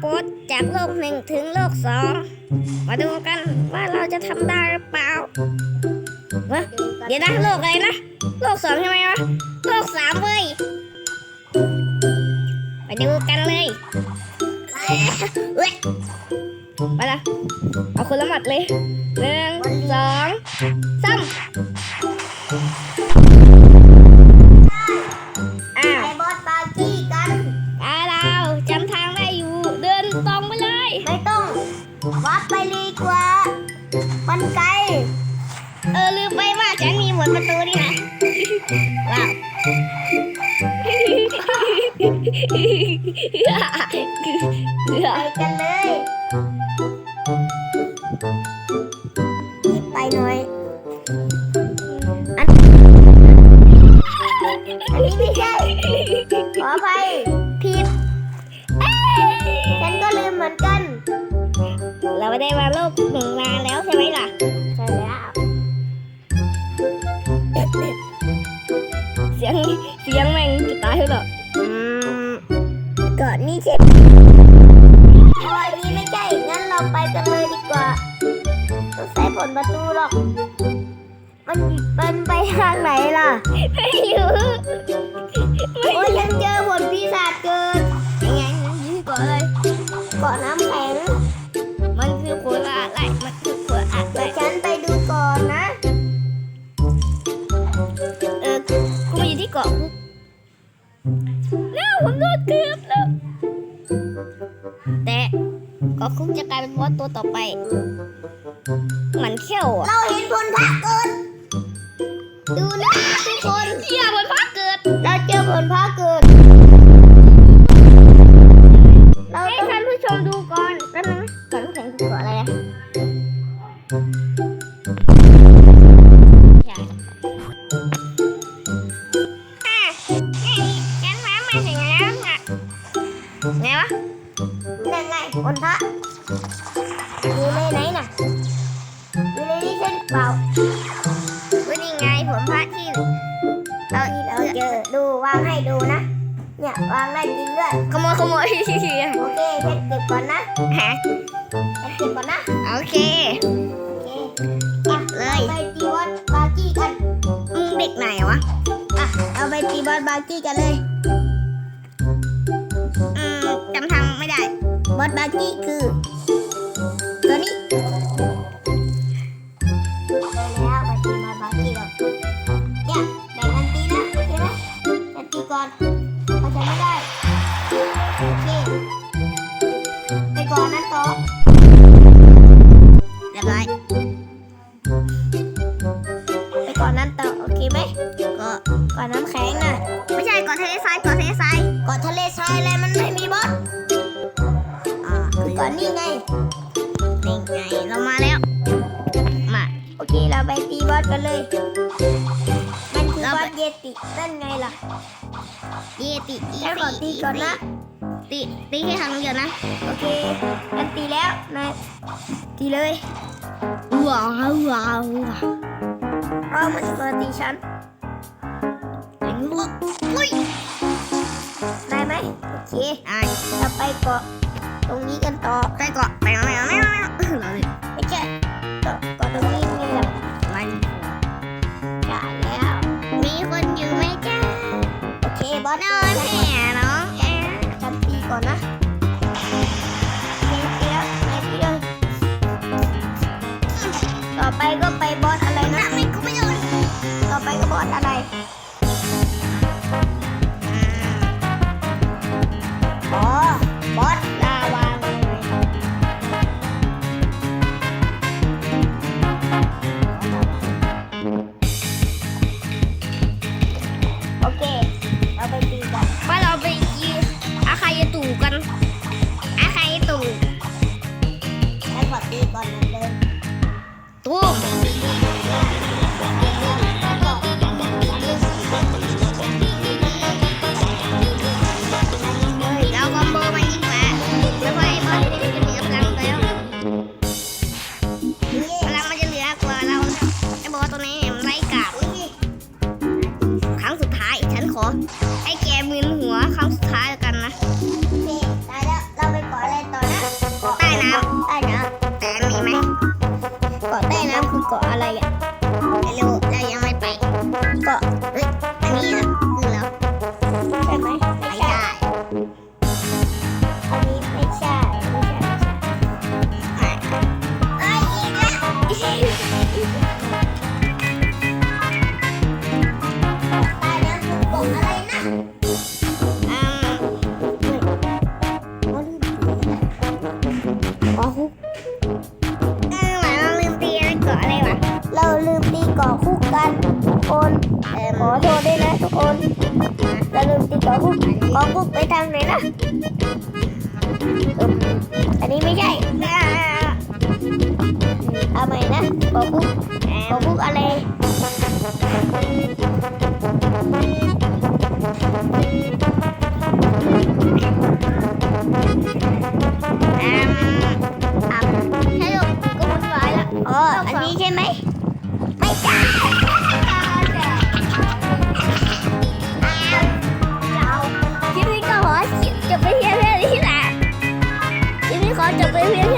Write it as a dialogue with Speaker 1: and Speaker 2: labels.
Speaker 1: โพสต์จากโลกหนึ่งถึงโลกสองมาดูกันว่าเราจะทำได้หรือเปล่าวะ
Speaker 2: เดี๋ยวนะโลกอะไร
Speaker 1: นะโลกสองใช่ไหมวะโลกสามเว้ยไปดูกันเลยเว้ยไปละเอาคนละหมัดเลยหนึ่งสองสาม ไป
Speaker 2: กันเลย ผลประตูหรอก มันเป็นไปทางไหนล่ะ
Speaker 1: ไม่รู้โอ้ยยัง
Speaker 2: เจอผลปีศาจเกิด
Speaker 1: ยังไงยืนก่อนเลย
Speaker 2: เกาะน้ำแข็ง
Speaker 1: กาะคุกจะกลายเป็นบอสตัวต่อไป มันเขี้ยวอะเ
Speaker 2: ราเห็นผลพระเกิด ดูนะทุกคนเ
Speaker 1: หี้ยมันพักเกิด
Speaker 2: เราเจอผลพระเกิด เราให้ต้องท่า
Speaker 1: นผู้ชมดูก่อนแป๊บนึงนะก่อนน้ำแข็งคือเกาะอะไรอะใช่อะนี่ฉันมามาถึงแล้วน่ะไงวะ
Speaker 2: ยังไงผลพระอยู่ในไหนน่ะอยู่ในนี้ใช่หรือเปล่า
Speaker 1: ว่านี่ไงผมพระที่เราที่เราเจอ
Speaker 2: ดูวางให้ดูนะ เนี่ยวางได้จริงด้วย
Speaker 1: ขโมยขโมย
Speaker 2: โอเคเพชรเก็บก่อนนะ
Speaker 1: ฮะ
Speaker 2: เพชรเก็บก่อนนะ
Speaker 1: โอเคโอ
Speaker 2: เคเ
Speaker 1: ก็บเลยไป
Speaker 2: ตีบอสบาร์กี้กัน
Speaker 1: มึงเด็กไหนวะ
Speaker 2: อะเอาไปตีบอสบาร์กี้กันเลย บอสบาร์กี้คือ ตัวนี้แล้วไปตีบอสบาร์กี้แล้วเนี่ยแบ่งกันตีนะโอเคไหมจะตีก่อนเขาจะไม่ได้โอเคไปก่อนนะต่อ
Speaker 1: เรียบร้อยไ
Speaker 2: ปก่อนนั้นต่อโอเคไหม
Speaker 1: ก็
Speaker 2: ก่อนน้ำแข็งน่ะ
Speaker 1: ไม่ใช่เกาะทะเลทรายเกาะทะเลทราย
Speaker 2: ก่อนทะเลทรายอะไรมันไม่มีบอส
Speaker 1: น
Speaker 2: นี่ไง
Speaker 1: นี่ไงเรามาแล้ว มา
Speaker 2: โอเคเราไปตีบอสกันเลย มันคือบอสเยตินั่นไงล่ะ
Speaker 1: เยติอีแค่ขอตีก่อนนะตีตีแค่ทางเดียวนะ
Speaker 2: โอเคกันตีแล้วนายตีเลย
Speaker 1: ว้าวว้าวว้าว
Speaker 2: ก็มันจะมาตีฉัน
Speaker 1: ถึงลูกอุ้ย
Speaker 2: ได้ไหมโอเค
Speaker 1: อ่า
Speaker 2: เราไปเกาะ ตรงนี้กันต่อไ
Speaker 1: ปเกาะไปเกาะไปเกาะไปเกาะเราเลยไ
Speaker 2: ม่ใช่เกาะเกาะตรงนี้ไงล่ะ
Speaker 1: มัน
Speaker 2: ได้แล้ว
Speaker 1: มีคนอยู่ไหมจ้า
Speaker 2: โอเคบอสนอนแห
Speaker 1: ่น้องแอร
Speaker 2: ์กันตีก่อนนะเตีตีแล้วนายตีเลยต่อไปก็ไปบอสอะไรนะไ
Speaker 1: ม่กูไม่โดน
Speaker 2: ต่อไปก็บอสอะไร
Speaker 1: ไอ้แกมึนหัวครั้งสุดท้ายแล้วกันนะ
Speaker 2: พี่แล้วเราไปเกาะอะไรต่อนะใต้น้ำใต้น้ำ
Speaker 1: แต่มีไหม
Speaker 2: เกาะใต้น้ำคือเกาะ
Speaker 1: อะไร
Speaker 2: อะไ
Speaker 1: ม่รู้เรายังไม่ไป
Speaker 2: เกาะ
Speaker 1: อันนี้นะ
Speaker 2: เอ่อ
Speaker 1: ขอโท
Speaker 2: ษด้วยนะทุกคนอย่าลืมติดต่อกุ๊ก
Speaker 1: ขอ
Speaker 2: กุ๊กไปทางไหนนะอึ๊บอันนี้ไม่ใช่
Speaker 1: อ่า
Speaker 2: เอาใหม่นะขอกุ๊ก
Speaker 1: ขอกุ๊กอ
Speaker 2: ะไร
Speaker 1: แอม
Speaker 2: อะ
Speaker 1: ให้ลูกก็วุ่นวายละ
Speaker 2: อ๋ออันนี้ใช่ไหม
Speaker 1: คลิปนี้ก็ขอจะไปเพียงแค่นี้แหละคลิปนี้ขอจะไปเพียงแค่